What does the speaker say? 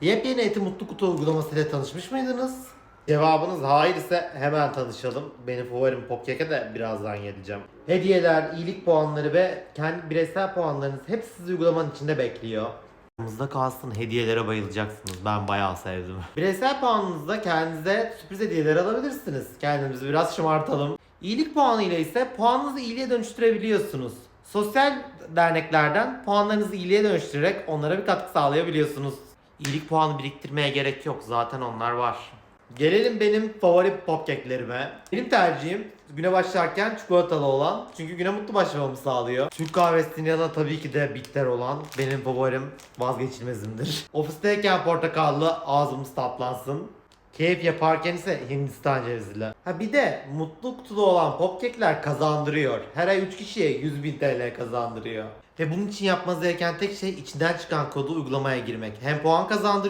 Yepyeni Eti Mutlu Kutu uygulamasıyla tanışmış mıydınız? Cevabınız hayır ise hemen tanışalım. Benim favorim Popcake'e de birazdan geleceğim. Hediyeler, iyilik puanları ve kendi bireysel puanlarınız hepsi sizi uygulamanın içinde bekliyor. Aklınızda kalsın hediyelere bayılacaksınız. Ben bayağı sevdim. Bireysel puanınızda kendinize sürpriz hediyeler alabilirsiniz. Kendimizi biraz şımartalım. İyilik puanıyla ise puanınızı iyiliğe dönüştürebiliyorsunuz. Sosyal derneklerden puanlarınızı iyiliğe dönüştürerek onlara bir katkı sağlayabiliyorsunuz. İyilik puanı biriktirmeye gerek yok. Zaten onlar var. Gelelim benim favori popkeklerime. Benim tercihim güne başlarken çikolatalı olan. Çünkü güne mutlu başlamamı sağlıyor. Türk kahvesinin yanında tabii ki de bitter olan benim favorim vazgeçilmezimdir. Ofisteyken portakallı ağzımız tatlansın. Keyif yaparken ise Hindistan cevizli. Ha bir de mutlu kutulu olan popkekler kazandırıyor. Her ay 3 kişiye 100 bin TL kazandırıyor. Ve bunun için yapmanız gereken tek şey içinden çıkan kodu uygulamaya girmek. Hem puan kazandırıyor